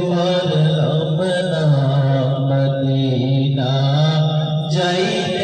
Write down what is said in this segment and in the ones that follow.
पर अपना मदीना जाइए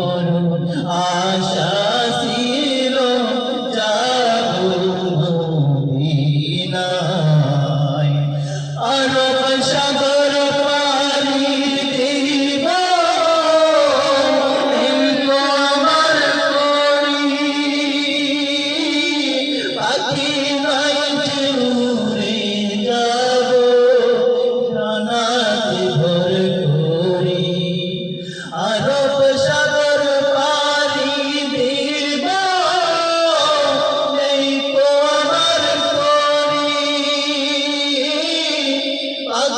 বড় আশা ছিল যাব মদিনায়। আরব সাগর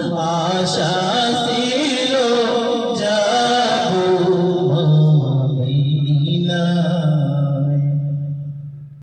আশা